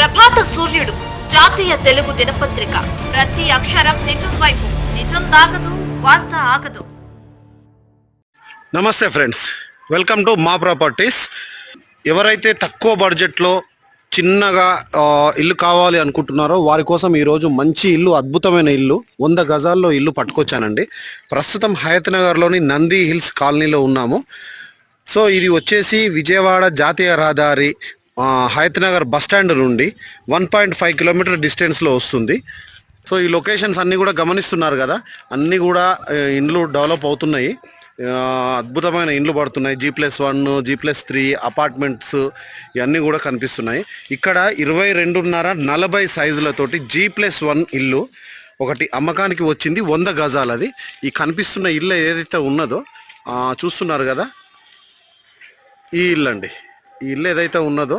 ప్రభాత సూర్యుడు జాతీయ తెలుగు దినపత్రిక. ప్రతి అక్షరం నిజం వైపు నిజం దాగదు వార్త ఆగదు. నమస్తే ఫ్రెండ్స్. వెల్కమ్ టు మా ప్రాపర్టీస్. ఎవరైతే తక్కువ బడ్జెట్లో చిన్నగా ఇల్లు కావాలి అనుకుంటున్నారో వారి కోసం ఈరోజు మంచి ఇల్లు అద్భుతమైన ఇల్లు వంద గజాల్లో ఇల్లు పట్టుకొచ్చానండి. ప్రస్తుతం హయత్ నగర్లోని నంది హిల్స్ కాలనీలో ఉన్నాము. సో ఇది వచ్చేసి విజయవాడ జాతీయ రహదారి Hayat Nagar bus stand stand నుండి వన్ పాయింట్ ఫైవ్ కిలోమీటర్ డిస్టెన్స్లో వస్తుంది. సో ఈ లొకేషన్స్ అన్నీ కూడా గమనిస్తున్నారు కదా? అన్నీ కూడా ఇండ్లు డెవలప్ అవుతున్నాయి. అద్భుతమైన ఇండ్లు పడుతున్నాయి. G plus one G plus three apartments ఇవన్నీ కూడా కనిపిస్తున్నాయి. ఇక్కడ ఇరవై రెండున్నర నలభై సైజులతోటి జీ ప్లస్ వన్ ఇల్లు ఒకటి అమ్మకానికి వచ్చింది. వంద గజాలది ఈ కనిపిస్తున్న ఇల్లు ఏదైతే ఉన్నదో చూస్తున్నారు కదా? ఈ ఇల్లు అండి ఈ ఇల్లు ఏదైతే ఉన్నదో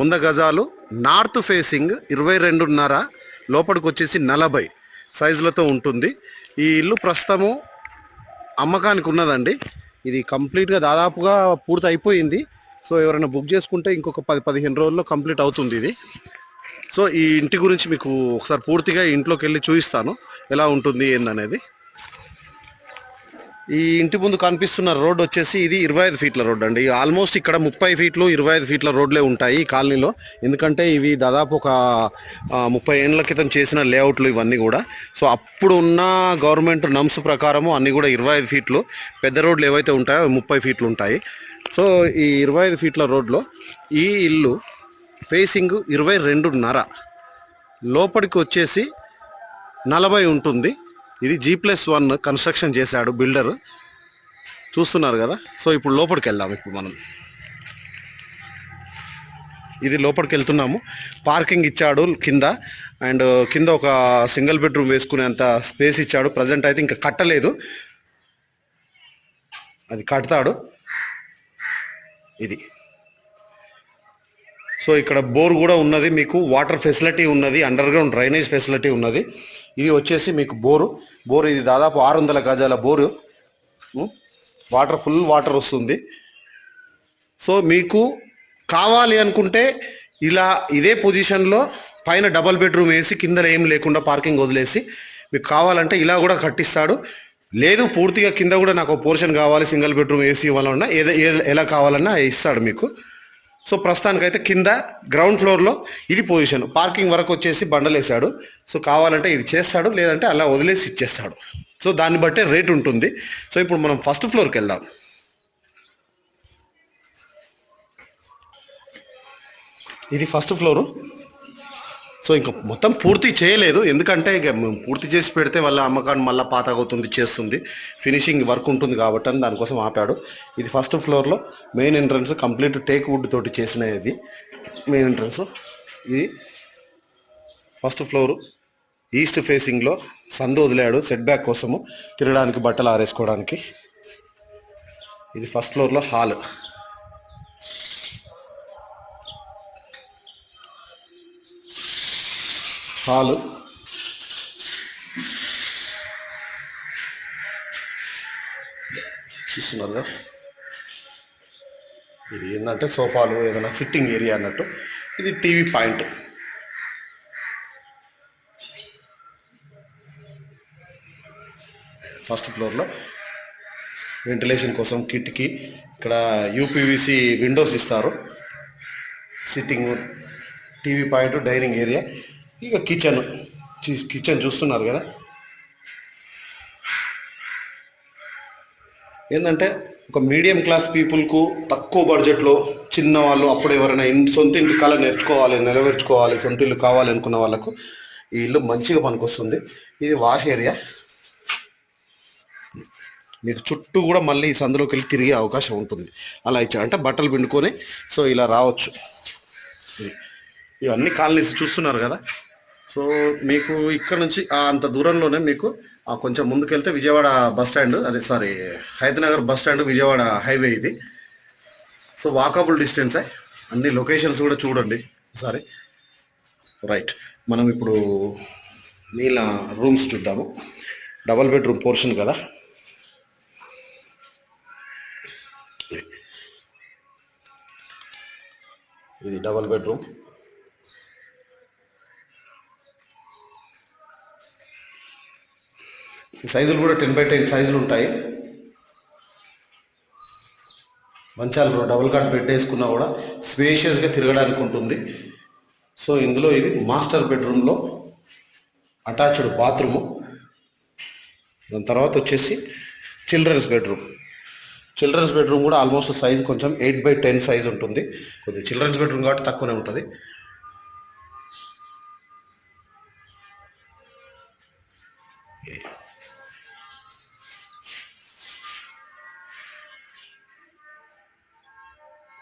వంద గజాలు నార్త్ ఫేసింగ్ ఇరవై రెండున్నర లోపలికి వచ్చేసి నలభై సైజులతో ఉంటుంది. ఈ ఇల్లు ప్రస్తుతము అమ్మకానికి ఉన్నదండి. ఇది కంప్లీట్గా దాదాపుగా పూర్తి అయిపోయింది. సో ఎవరైనా బుక్ చేసుకుంటే ఇంకొక పది పదిహేను రోజుల్లో కంప్లీట్ అవుతుంది ఇది. సో ఈ ఇంటి గురించి మీకు ఒకసారి పూర్తిగా ఇంట్లోకి వెళ్ళి చూపిస్తాను. ఎలా ఉంటుంది ఏందనేది. ఈ ఇంటి ముందు కనిపిస్తున్న రోడ్ వచ్చేసి ఇది ఇరవై ఐదు ఫీట్ల రోడ్ అండి. ఆల్మోస్ట్ ఇక్కడ ముప్పై ఫీట్లు ఇరవై ఐదు ఫీట్ల రోడ్లే ఉంటాయి ఈ కాలనీలో. ఎందుకంటే ఇవి దాదాపు ఒక ముప్పై ఏళ్ళ క్రితం చేసిన లేఅవుట్లు ఇవన్నీ కూడా. సో అప్పుడు ఉన్న గవర్నమెంట్ నమ్స్ ప్రకారము అన్నీ కూడా ఇరవై ఐదు ఫీట్లు పెద్ద రోడ్లు ఏవైతే ఉంటాయో ముప్పై ఫీట్లు ఉంటాయి. సో ఈ ఇరవై ఐదు ఫీట్ల రోడ్లో ఈ ఇల్లు ఫేసింగ్ ఇరవై రెండున్నర. లోపలికి వచ్చేసి నలభై ఉంటుంది. ఇది జీ ప్లస్ వన్ కన్స్ట్రక్షన్ చేశాడు బిల్డర్ చూస్తున్నారు కదా? సో ఇప్పుడు లోపలికి వెళ్దాం ఇప్పుడు మనం. ఇది లోపలికి వెళ్తున్నాము. పార్కింగ్ ఇచ్చాడు కింద. అండ్ uh, కింద ఒక సింగిల్ బెడ్రూమ్ వేసుకునేంత స్పేస్ ఇచ్చాడు. ప్రజెంట్ అయితే ఇంకా కట్టలేదు. అది కడతాడు. ఇది. సో ఇక్కడ బోర్ కూడా ఉన్నది మీకు వాటర్ ఫెసిలిటీ ఉన్నది అండర్ గ్రౌండ్ డ్రైనేజ్ ఫెసిలిటీ ఉన్నది. ఇది వచ్చేసి మీకు బోరు. బోరు ఇది దాదాపు ఆరు వందల గజాల బోరు. వాటర్ ఫుల్ వాటర్ వస్తుంది. సో మీకు కావాలి అనుకుంటే ఇలా ఇదే పొజిషన్లో పైన డబల్ బెడ్రూమ్ వేసి కింద ఏం లేకుండా పార్కింగ్ వదిలేసి మీకు కావాలంటే ఇలా కూడా కట్టిస్తాడు. లేదు పూర్తిగా కింద కూడా నాకు పోర్షన్ కావాలి సింగిల్ బెడ్రూమ్ ఏసీ ఇవ్వాలన్నా ఏదో ఎలా కావాలన్నా ఇస్తాడు మీకు. సో ప్రస్తుతానికైతే కింద గ్రౌండ్ ఫ్లోర్లో ఇది పొజిషన్ పార్కింగ్ వరకు వచ్చేసి బండలేసాడు. సో కావాలంటే ఇది చేస్తాడు లేదంటే అలా వదిలేసి ఇచ్చేస్తాడు సో దాన్ని బట్టే రేట్ ఉంటుంది. సో ఇప్పుడు మనం ఫస్ట్ ఫ్లోర్కి వెళ్దాం. ఇది ఫస్ట్ ఫ్లోరు సో ఇంకా మొత్తం పూర్తి చేయలేదు. ఎందుకంటే ఇక పూర్తి చేసి పెడితే వాళ్ళ అమ్మకాన్ని మళ్ళీ పాత అవుతుంది చేస్తుంది. ఫినిషింగ్ వర్క్ ఉంటుంది కాబట్టి అని దానికోసం ఆపాడు. ఇది ఫస్ట్ ఫ్లోర్లో main entrance complete teak wood తోటి చేసిన ఇది. మెయిన్ ఎంట్రన్స్ ఇది ఫస్ట్ ఫ్లోరు ఈస్ట్ ఫేసింగ్లో సందు వదిలాడు సెట్ బ్యాక్ కోసము తిరగడానికి బట్టలు ఆరేసుకోవడానికి. ఇది ఫస్ట్ ఫ్లోర్లో హాల్ హాలు చూస్తున్నారు కదా? ఇది ఏంటంటే సోఫాలు ఏదైనా సిట్టింగ్ ఏరియా అన్నట్టు. ఇది టీవీ పాయింట్. ఫస్ట్ ఫ్లోర్లో వెంటిలేషన్ కోసం కిటికీ. ఇక్కడ యూపీవీసీ విండోస్ ఇస్తారు. Sitting TV point dining area. ఇక కిచెన్. కిచెన్ చూస్తున్నారు కదా. ఏంటంటే ఒక మీడియం క్లాస్ పీపుల్కు తక్కువ బడ్జెట్లో చిన్న వాళ్ళు అప్పుడు ఎవరైనా సొంత ఇంటి కళ నేర్చుకోవాలి నెరవేర్చుకోవాలి సొంత ఇల్లు కావాలి అనుకున్న వాళ్ళకు ఈ ఇల్లు మంచిగా పనికొస్తుంది. ఇది వాష్ ఏరియా. మీకు చుట్టూ కూడా మళ్ళీ ఈ సందులోకి వెళ్ళి తిరిగే అవకాశం ఉంటుంది. అలా ఇచ్చారంటే అంటే బట్టలు పిండుకొని సో ఇలా రావచ్చు. ఇది. ఇవన్నీ కాలనీస్ చూస్తున్నారు కదా. సో మీకు ఇక్కడ నుంచి అంత దూరంలోనే మీకు ఆ కొంచెం ముందుకెళ్తే విజయవాడ బస్ స్టాండ్ అదే sorry Hyderabad bus stand Vijayawada highway ఇది. సో వాకబుల్ డిస్టెన్సే. అన్ని లొకేషన్స్ కూడా చూడండి ఒకసారి రైట్ మనం ఇప్పుడు నీళ్ళ రూమ్స్ చూద్దాము. డబల్ బెడ్రూమ్ పోర్షన్ కదా. ఇది డబల్ బెడ్రూమ్. ఈ సైజులు కూడా టెన్ బై టెన్ సైజులు ఉంటాయి. మంచాలు డబుల్ కాట్ బెడ్ వేసుకున్నా కూడా స్పేషియస్గా తిరగడానికి ఉంటుంది. సో ఇందులో ఇది మాస్టర్ బెడ్రూమ్లో అటాచ్డ్ బాత్రూము. దాని తర్వాత వచ్చేసి చిల్డ్రన్స్ బెడ్రూమ్. చిల్డ్రన్స్ బెడ్రూమ్ కూడా ఆల్మోస్ట్ సైజ్ కొంచెం ఎయిట్ బై టెన్ సైజ్ ఉంటుంది. కొద్దిగా చిల్డ్రన్స్ బెడ్రూమ్ కాబట్టి తక్కువనే ఉంటుంది.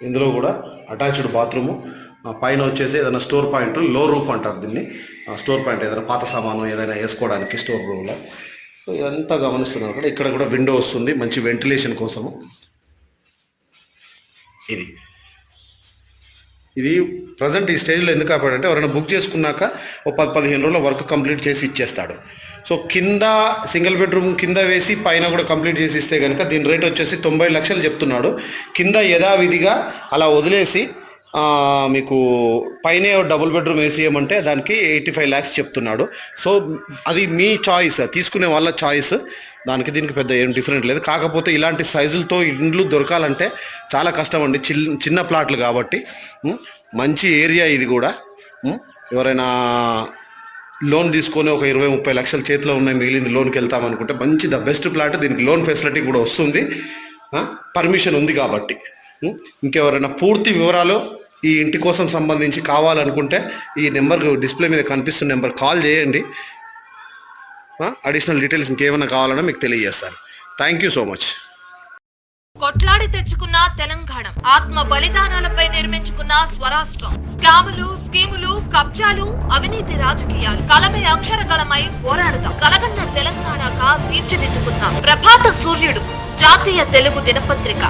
ఇందులో కూడా అటాచ్డ్ బాత్రూము. పైన వచ్చేసి ఏదైనా స్టోర్ పాయింట్లో రూఫ్ అంటారు దీన్ని. ఆ స్టోర్ పాయింట్ ఏదైనా పాత సామాను ఏదైనా వేసుకోవడానికి స్టోర్ రూమ్లో. ఇదంతా గమనిస్తున్నారు కూడా ఇక్కడ కూడా విండో వస్తుంది మంచి వెంటిలేషన్ కోసము. ఇది. ఇది ప్రజెంట్ ఈ స్టేజ్లో ఎందుకు కాపాడంటే ఎవరైనా బుక్ చేసుకున్నాక ఓ పది పదిహేను రోజుల వర్క్ కంప్లీట్ చేసి ఇచ్చేస్తాడు. సో కింద సింగిల్ బెడ్రూమ్ కింద వేసి పైన కూడా కంప్లీట్ చేసి ఇస్తే కనుక దీని రేట్ వచ్చేసి తొంభై లక్షలు చెప్తున్నాడు. కింద యథావిధిగా అలా వదిలేసి మీకు పైనే డబుల్ బెడ్రూమ్ వేసి దానికి ఎయిటీ ఫైవ్ ల్యాక్స్ చెప్తున్నాడు. సో అది మీ చాయిస్ తీసుకునే వాళ్ళ చాయిస్. దానికి దీనికి పెద్ద ఏం డిఫరెంట్ లేదు. కాకపోతే ఇలాంటి సైజులతో ఇండ్లు దొరకాలంటే చాలా కష్టం అండి. చిన్న చిన్న ప్లాట్లు కాబట్టి మంచి ఏరియా ఇది కూడా. ఎవరైనా లోన్ తీసుకొని ఒక ఇరవై ముప్పై లక్షల చేతిలో ఉన్నాయి మిగిలింది లోన్కి వెళ్తామనుకుంటే మంచి ద బెస్ట్ ప్లాట్ దీనికి లోన్ ఫెసిలిటీ కూడా వస్తుంది. పర్మిషన్ ఉంది కాబట్టి. ఇంకెవరైనా పూర్తి వివరాలు ఈ ఇంటి కోసం సంబంధించి కావాలనుకుంటే ఈ నెంబర్ డిస్ప్లే మీద కనిపిస్తున్న నెంబర్ కాల్ చేయండి. అడిషనల్ డీటెయిల్స్ ఇంకేమైనా కావాలన్నా మీకు తెలియజేస్తాను. Thank you so much. కొట్లాడి తెచ్చుకున్న తెలంగాణ. ఆత్మ బలిదానాలపై నిర్మించుకున్న స్వరాష్ట్రం. స్కాములు స్కీములు కబ్జాలు అవినీతి రాజకీయాలు. కలమే అక్షరగళమై పోరాడుతాం. కలగన్న తెలంగాణగా తీర్చిదిద్దుకుందాం. ప్రభాత సూర్యుడు జాతీయ తెలుగు దినపత్రిక.